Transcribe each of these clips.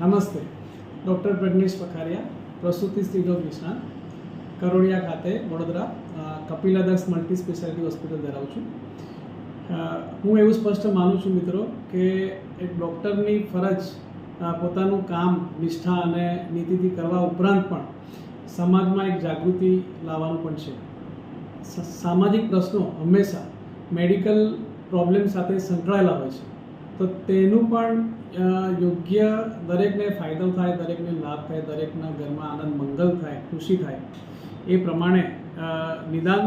નમસ્તે. ડૉક્ટર પ્રજ્ઞેશ પખારિયા, પ્રસૂતિ સ્ત્રીરોગ નિષ્ણાત કરોડિયા ખાતે Vadodara Kapiladas multi speciality hospital ધરાવું છું. હું એવું સ્પષ્ટ માનું છું મિત્રો કે એક ડૉક્ટરની ફરજ પોતાનું કામ, નિષ્ઠા અને નીતિથી કરવા ઉપરાંત પણ સમાજમાં એક જાગૃતિ લાવવાનું પણ છે. સામાજિક પ્રશ્નો હંમેશા મેડિકલ પ્રોબ્લેમ સાથે સંકળાયેલા હોય છે. તો તેનું પણ યોગ્ય દરેકને ફાયદો થાય, દરેકને લાભ થાય, દરેકના ઘરમાં આનંદ, મંગલ થાય, ખુશી થાય, એ પ્રમાણે નિદાન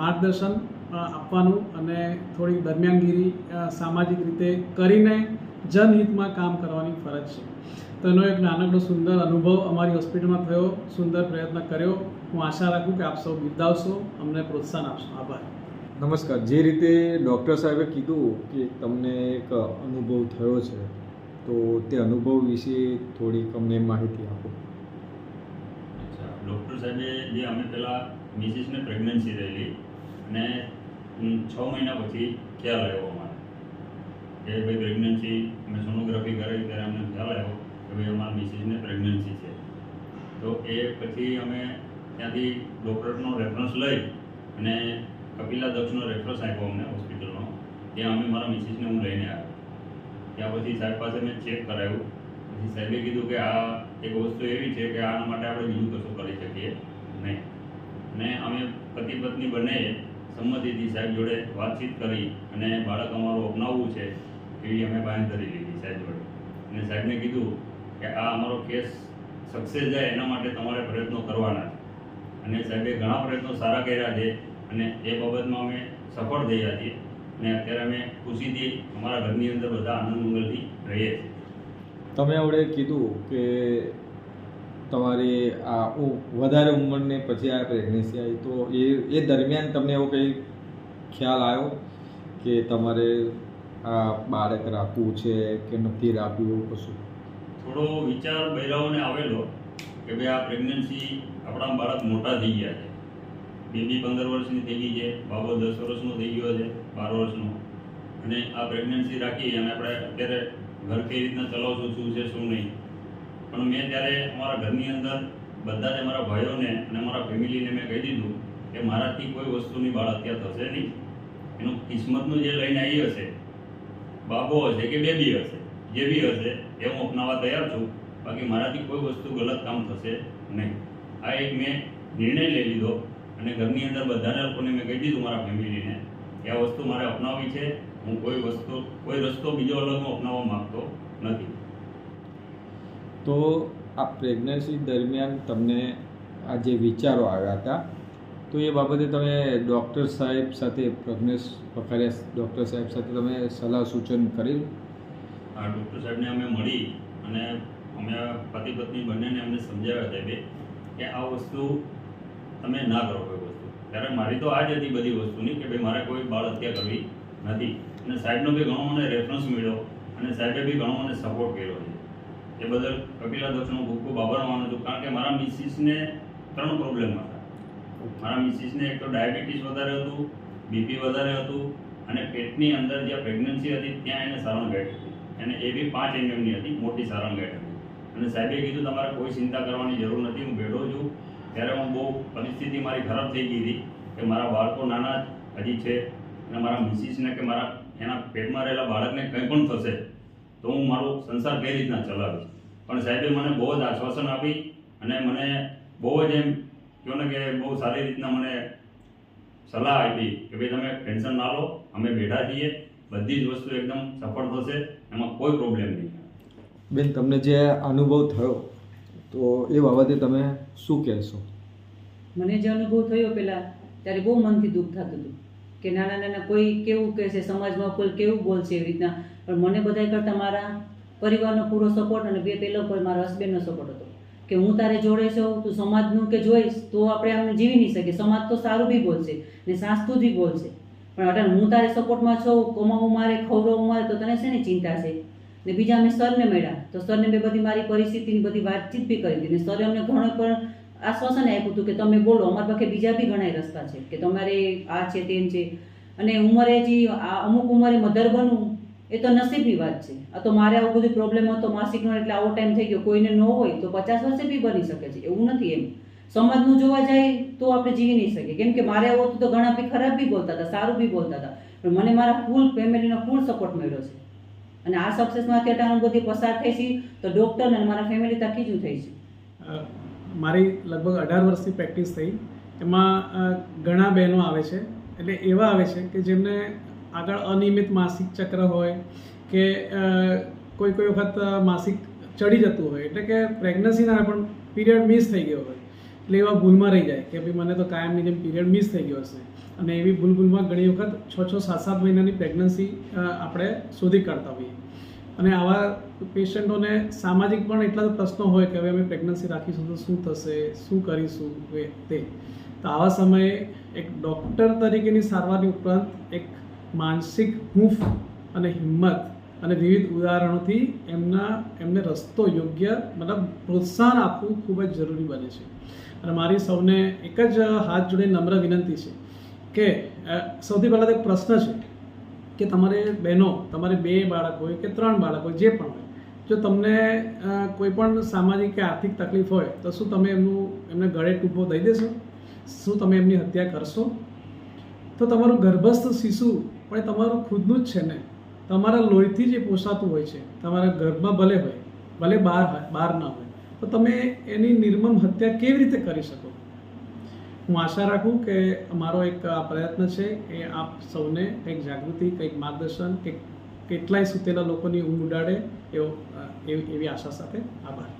માર્ગદર્શન આપવાનું અને થોડી દરમિયાનગીરી સામાજિક રીતે કરીને જનહિતમાં કામ કરવાની ફરજ છે. તો એનો એક નાનકડો સુંદર અનુભવ અમારી હોસ્પિટલમાં થયો, સુંદર પ્રયત્ન કર્યો. હું આશા રાખું કે આપ સૌ બિરદાવશો, અમને પ્રોત્સાહન આપશો. આભાર. નમસ્કાર. જે રીતે ડૉક્ટર સાહેબે કીધું કે તમને એક અનુભવ થયો છે, તો તે અનુભવ વિશે થોડીક અમને માહિતી આપો. અચ્છા. ડૉક્ટર સાહેબે જે અમે પહેલાં મિસિસને પ્રેગ્નન્સી રહેલી અને છ મહિના પછી ખ્યાલ આવ્યો અમારે કે ભાઈ પ્રેગ્નન્સી અમે સોનોગ્રાફી કરાવી ત્યારે અમને ખ્યાલ આવ્યો કે ભાઈ અમારા મિસિસને પ્રેગ્નન્સી છે. તો એ પછી અમે ત્યાંથી ડૉક્ટરનો રેફરન્સ લઈ અને કપિલા દક્ષનો રેફરન્સ આપ્યો અમને હોસ્પિટલનો ત્યાં અમે મારા મિસિસને હું લઈને આવ્યો. ત્યાં પછી સાહેબ પાસે મેં ચેક કરાવ્યું. પછી સાહેબે કીધું કે આ એક વસ્તુ એવી છે કે આના માટે આપણે બીજું કશું કરી શકીએ નહીં. અને અમે પતિ પત્ની બંને સંમતિથી સાહેબ જોડે વાતચીત કરી અને બાળક અમારું અપનાવવું છે એવી અમે બાંયધરી લીધી સાહેબ જોડે. અને સાહેબને કીધું કે આ અમારો કેસ સક્સેસ જાય એના માટે તમારે પ્રયત્નો કરવાના છે. અને સાહેબે ઘણા પ્રયત્નો સારા કર્યા છે. અને એ બાબતમાં અમે સફળ થયા છીએ અને અત્યારે અમે ખુશીથી અમારા ઘરની અંદર બધા આનંદ મંગલથી રહીએ છીએ. તમે આવડે કીધું કે તમારી આ વધારે ઉંમરને પછી આ પ્રેગ્નન્સી આવી. તો એ એ દરમિયાન તમને એવો કંઈ ખ્યાલ આવ્યો કે તમારે આ બાળક રાખવું છે કે નથી રાખવું એવું કશું? થોડો વિચાર બૈરાઓને આવેલો કે ભાઈ આ પ્રેગ્નન્સી આપણા બાળક મોટા થઈ ગયા છે. બેબી પંદર વર્ષની થઈ ગઈ છે, બાબો દસ વર્ષનો થઈ ગયો છે, બાર વર્ષનો. અને આ પ્રેગ્નન્સી રાખી અને આપણે અત્યારે ઘર કઈ રીતના ચલાવશું, શું છે, શું નહીં. પણ મેં ત્યારે અમારા ઘરની અંદર બધા જ અમારા ભાઈઓને અને અમારા ફેમિલીને મેં કહી દીધું કે મારાથી કોઈ વસ્તુની બાળ હત્યા થશે નહીં. એનું કિસ્મતનું જે લઈને આવી હશે, બાબો હશે કે બેબી હશે, જે બી હશે, એ હું અપનાવવા તૈયાર છું. બાકી મારાથી કોઈ વસ્તુ ગલત કામ થશે નહીં. આ એક મેં નિર્ણય લઈ લીધો અને ઘરની અંદર બધાને લોકોને મેં કહી દીધું મારા ફેમિલીને કે આ વસ્તુ મારે અપનાવવી છે. હું કોઈ વસ્તુ કોઈ રસ્તો બીજો અલગ હું અપનાવવા માગતો નથી. તો આ પ્રેગ્નન્સી દરમિયાન તમને આ જે વિચારો આવ્યા હતા તો એ બાબતે તમે ડૉક્ટર સાહેબ સાથે પ્રજ્ઞેશ પખારિયા ડૉક્ટર સાહેબ સાથે તમે સલાહ સૂચન કરી? આ ડૉક્ટર સાહેબને અમે મળી અને અમે પતિ પત્ની બંનેને અમને સમજાવ્યા સાહેબે કે આ વસ્તુ તમે ના કરો કોઈ વસ્તુ. ત્યારે મારી તો આ જ હતી બધી વસ્તુની કે ભાઈ મારે કોઈ બાળ હત્યા કરવી નથી. અને સાહેબનો બી ઘણો મને રેફરન્સ મળ્યો અને સાહેબે બી ઘણો મને સપોર્ટ કર્યો છે. એ બદલ કપિલા દક્ષનો ખૂબ ખૂબ આભાર માનું છું. કારણ કે મારા મિસિસને ત્રણ પ્રોબ્લેમ હતા. મારા મિસિસને એક તો ડાયાબિટીસ વધારે હતું બીપી વધારે હતું અને પેટની અંદર જ્યાં પ્રેગ્નન્સી હતી ત્યાં એને સારણ ગાંઠ હતી. અને એ બી પાંચ એમએમની હતી, મોટી સારણ ગાંઠ હતી. અને સાહેબે કીધું, તમારે કોઈ ચિંતા કરવાની જરૂર નથી, હું બેઠો છું. ત્યારે હું બહુ પરિસ્થિતિ મારી ખરાબ થઈ ગઈ હતી કે મારા બાળકો નાના હજી છે અને મારા મિસિસને કે મારા એના પેટમાં રહેલા બાળકને કંઈ પણ થશે તો હું મારો સંસાર કઈ રીતના ચલાવીશ? પણ સાહેબે મને બહુ જ આશ્વાસન આપી અને મને બહુ જ એમ કહો ને કે બહુ સારી રીતના મને સલાહ આપી કે ભાઈ તમે ટેન્શન ના લો, અમે બેઠા છીએ, બધી જ વસ્તુ એકદમ સફળ થશે, એમાં કોઈ પ્રોબ્લેમ નહીં. બેન, તમને જે અનુભવ થયો તો એ બાબતે તમે શું કહેશો? મને જે અનુભવ થયો પહેલાં, ત્યારે બહુ મનથી દુઃખ થતું હતું કે નાના નાના કોઈ કેવું કહેશે, સમાજમાં કોઈ કેવું બોલશે એવી રીતના. પણ મને બધાય કરતાં મારા પરિવારનો પૂરો સપોર્ટ અને બે પહેલો પર મારા હસબન્ડનો સપોર્ટ હતો કે હું તારે જોડે છું, તું સમાજનું કે જોઈશ, તો આપણે આમ જીવી નહીં શકીએ. સમાજ તો સારું બી બોલશે ને સાસતું બી બોલશે. પણ અટલ, હું તારે સપોર્ટમાં છું કમાવું મારે ખવડાવવું મારે, તો તને શેની ચિંતા છે? ને બીજા અમે સરને મળ્યા. તો સરને મેં બધી મારી પરિસ્થિતિની બધી વાતચીત બી કરી હતી ને સરે અમને ઘણો પણ આશ્વાસન આપ્યું હતું કે તમે બોલો. અમારી પાસે બીજા બી ઘણા રસ્તા છે કે તમારે આ છે, તેમ છે. અને ઉંમરે જે આ અમુક ઉંમરે મધર બનવું, એ તો નસીબની વાત છે. આ તો મારે આવું બધું પ્રોબ્લેમ હતો માસિકનો એટલે આવો ટાઈમ થઈ ગયો. કોઈને ન હોય તો પચાસ વર્ષે બી બની શકે છે. એવું નથી એમ. સમાજનું જોવા જાય તો આપણે જીવી નહીં શકીએ. કેમ કે મારે આવું હતું તો ઘણા બી ખરાબ બી બોલતા હતા, સારું બી બોલતા હતા. પણ મને મારા ફૂલ ફેમિલીનો ફૂલ સપોર્ટ મળ્યો છે. અને આ સક્સેસમાંથી બધી પસાર થઈ છે, તો ડૉક્ટર અને મારા ફેમિલી તકી જ થઈ છે. મારી લગભગ અઢાર વર્ષની પ્રેક્ટિસ થઈ. એમાં ઘણા બહેનો આવે છે. એટલે એવા આવે છે કે જેમને આગળ અનિયમિત માસિક ચક્ર હોય કે કોઈ કોઈ વખત માસિક ચડી જતું હોય. એટલે કે પ્રેગ્નન્સીના પણ પીરિયડ મિસ થઈ ગયો હોય. એટલે એવા ભૂલમાં રહી જાય કે ભાઈ મને તો કાયમની જેમ પીરિયડ મિસ થઈ ગયો હશે. અને એવી ભૂલ ભૂલમાં ઘણી વખત છ છ, સાત સાત મહિનાની પ્રેગ્નન્સી આપણે શોધી કાઢતા હોઈએ. અને આવા પેશન્ટોને સામાજિક પણ એટલા પ્રશ્નો હોય કે હવે અમે પ્રેગ્નન્સી રાખીશું તો શું થશે, શું કરીશું તે. તો આવા સમયે એક ડૉક્ટર તરીકેની સારવારની ઉપરાંત એક માનસિક હૂંફ અને હિંમત અને વિવિધ ઉદાહરણોથી એમના, એમને રસ્તો યોગ્ય, મતલબ પ્રોત્સાહન આપવું ખૂબ જ જરૂરી બને છે. અને મારી સૌને એક જ હાથ જોડે નમ્ર વિનંતી છે. કે સૌથી પહેલાં તો એક પ્રશ્ન છે કે તમારે બહેનો, તમારે બે બાળક હોય કે ત્રણ બાળક હોય, જે પણ હોય, જો તમને કોઈ પણ સામાજિક કે આર્થિક તકલીફ હોય, તો શું તમે એમનું, એમને ગળે ટૂંપો દઈ દેશો? શું તમે એમની હત્યા કરશો? તો તમારું ગર્ભસ્થ શિશુ, પણ એ તમારું ખુદનું જ છે ને. તમારા લોહીથી જે પોસાતું હોય છે, તમારા ગર્ભમાં ભલે હોય, ભલે બહાર હોય, બહાર ના હોય, તો તમે એની નિર્મમ હત્યા કેવી રીતે કરી શકો? હું આશા રાખું કે મારો એક પ્રયત્ન છે એ આપ સૌને કંઈક જાગૃતિ, કંઈક માર્ગદર્શન કે કેટલાય સૂતેલા લોકોની ઊંઘ ઉડાડે એવી એવી આશા સાથે આભાર.